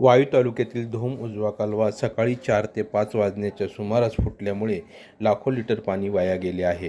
वायू तालुक्यातील धोम उजवा कालवा सकाळी चार ते पाच वाजण्याच्या सुमारास फुटल्यामुळे लाखो लिटर पाणी वाया गेले आहे.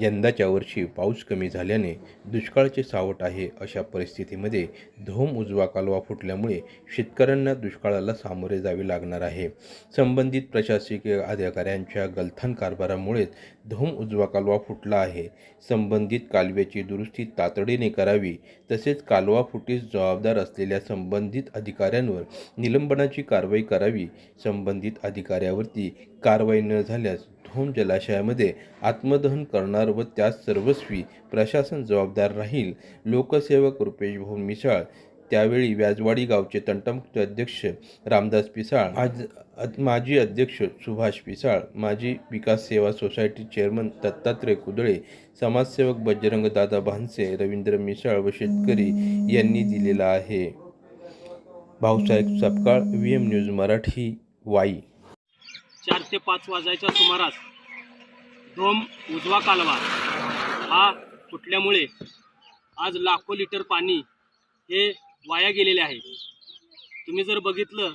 यंदाच्या वर्षी पाऊस कमी झाल्याने दुष्काळाचे सावट आहे अशा परिस्थितीमध्ये धोम उजवा कालवा फुटल्यामुळे शेतकऱ्यांना दुष्काळाला सामोरे जावे लागणार आहे. संबंधित प्रशासकीय अधिकाऱ्यांच्या गलथान कारभारामुळेच धोम उजवा कालवा फुटला आहे. संबंधित कालव्याची दुरुस्ती तातडीने करावी तसेच कालवा फुटीस जबाबदार असलेल्या संबंधित अधिकाऱ्यांवर निलंबनाची कारवाई करावी. संबंधित अधिकाऱ्यावरती कारवाई न झाल्यास धोम जलाशयामध्ये आत्मदहन करणार व त्यास सर्वस्वी प्रशासन जबाबदार राहील. लोकसेवक रुपेश भाऊ मिसाळ त्यावेळी व्याजवाडी गावचे तंटमुक्त अध्यक्ष रामदास पिसाळ आज माजी अध्यक्ष सुभाष पिसाळ माजी विकास सेवा सोसायटी चेअरमन दत्तात्रय कुदळे समाजसेवक बजरंग दादा भानसे रवींद्र मिसाळ व शेतकरी यांनी दिलेला आहे. Bhausaheb Sapkal V M news Marathi Wai. चार ते पाच वाजायच्या सुमारास डोम उजवा कालवा हा फुटल्यामुळे आज लाखो लिटर पाणी हे वाया गेलेले आहे. तुम्ही जर बघितलं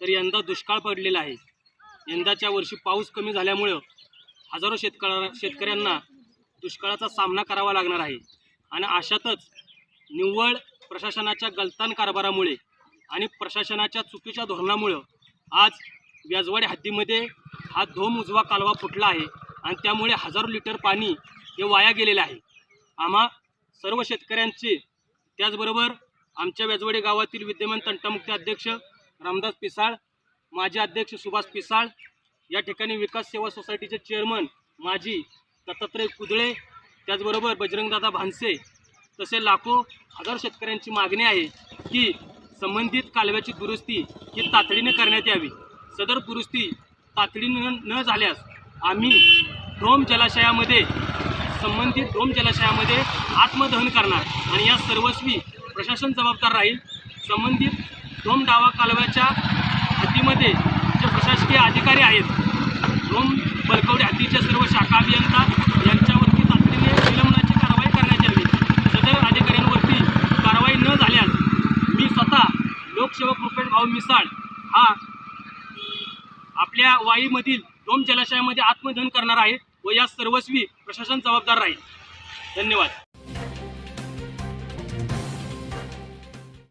तर यंदा दुष्काळ पडलेला आहे. यंदाच्या वर्षी पाऊस कमी झाल्यामुळं हजारो शेतकऱ्या शेतकऱ्यांना दुष्काळाचा सामना करावा लागणार आहे. आणि अशातच निव्वळ प्रशासनाच्या गलतान कारभारामुळे आणि प्रशासनाच्या चुकीच्या धोरणामुळं आज व्याजवाडी हद्दीमध्ये हा धोम उजवा कालवा फुटला आहे आणि त्यामुळे हजारो लिटर पाणी हे वाया गेलेलं आहे. आम्हा सर्व शेतकऱ्यांचे त्याचबरोबर आमच्या व्याजवाडी गावातील विद्यमान तंटामुक्ती अध्यक्ष रामदास पिसाळ माजी अध्यक्ष सुभाष पिसाळ या ठिकाणी विकास सेवा सोसायटीचे चेअरमन माजी दत्तात्रय कुदळे त्याचबरोबर बजरंगदादा भानसे तसे लाखो हजार शेतकऱ्यांची मागणी आहे की संबंधित कालव्याची दुरुस्ती ही तातडीने करण्यात यावी. सदर दुरुस्ती तातडीनं न झाल्यास आम्ही ड्रोम जलाशयामध्ये संबंधित ड्रोम जलाशयामध्ये आत्मदहन करणार आणि या सर्वस्वी प्रशासन जबाबदार राहील. संबंधित ड्रोम डावा कालव्याच्या हद्दीमध्ये जे प्रशासकीय अधिकारी आहेत ड्रोम बलकवडे हद्दीच्या सर्व शाखा अभियंता यांच्यावरती तातडीने निलंबनाची कारवाई करण्यात यावी सदर अधिकाऱ्यांवरती कारवाई न झाल्यास मी स्वतः लोकसेवक रुपेश भाऊ मिसाळ हा आपल्या वाईमधील डोम जलाशयामध्ये आत्मदहन करणार आहे व या सर्वस्वी प्रशासन जबाबदार राहील. धन्यवाद.